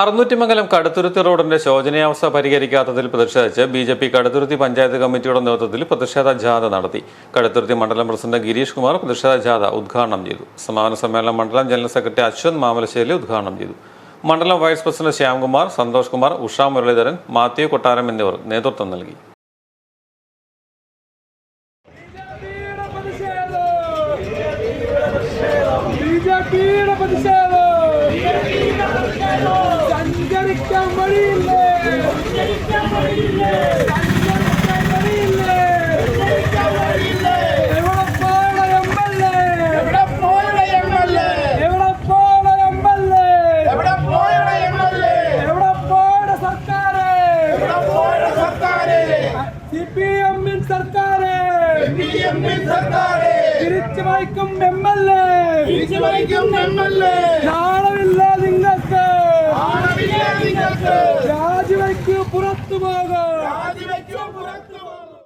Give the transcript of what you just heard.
അറുന്നൂറ്റിമംഗലം കടുത്തുരുത്തി റോഡിന്റെ ശോചനീയാവസ്ഥ പരിഹരിക്കാത്തതിൽ പ്രതിഷേധിച്ച് B J P Kaduthuruthy panchayat കമ്മിറ്റിയുടെ നേതൃത്വത്തിൽ പ്രതിഷേധ ജാഥ നടത്തി. കടുത്തുരുത്തി മണ്ഡലം പ്രസിഡന്റ് ഗിരീഷ് കുമാർ പ്രതിഷേധ ജാഥ ഉദ്ഘാടനം ചെയ്തു. സമാപന സമ്മേളനം മണ്ഡലം ജനറൽ സെക്രട്ടറി അശ്വന്ത് മാമലശ്ശേരി ഉദ്ഘാടനം ചെയ്തു. മണ്ഡലം വൈസ് പ്രസിഡന്റ് ശ്യാംകുമാർ സന്തോഷ് കുമാർ ഉഷ മുരളീധരൻ മാത്യു കൊട്ടാരം എന്നിവർ നേതൃത്വം നൽകി. ബിജെപിയുടെ പ്രതിഷേധം. സഞ്ചരിക്കാൻ വഴിയില്ലേ സഞ്ചരിക്കാൻ വഴിയില്ലേ എവിടെ പോയ എം എൽ എ എവിടെ വായിക്കും എം എൽ എ. ಪ್ರತಿವೆಚ್ಚ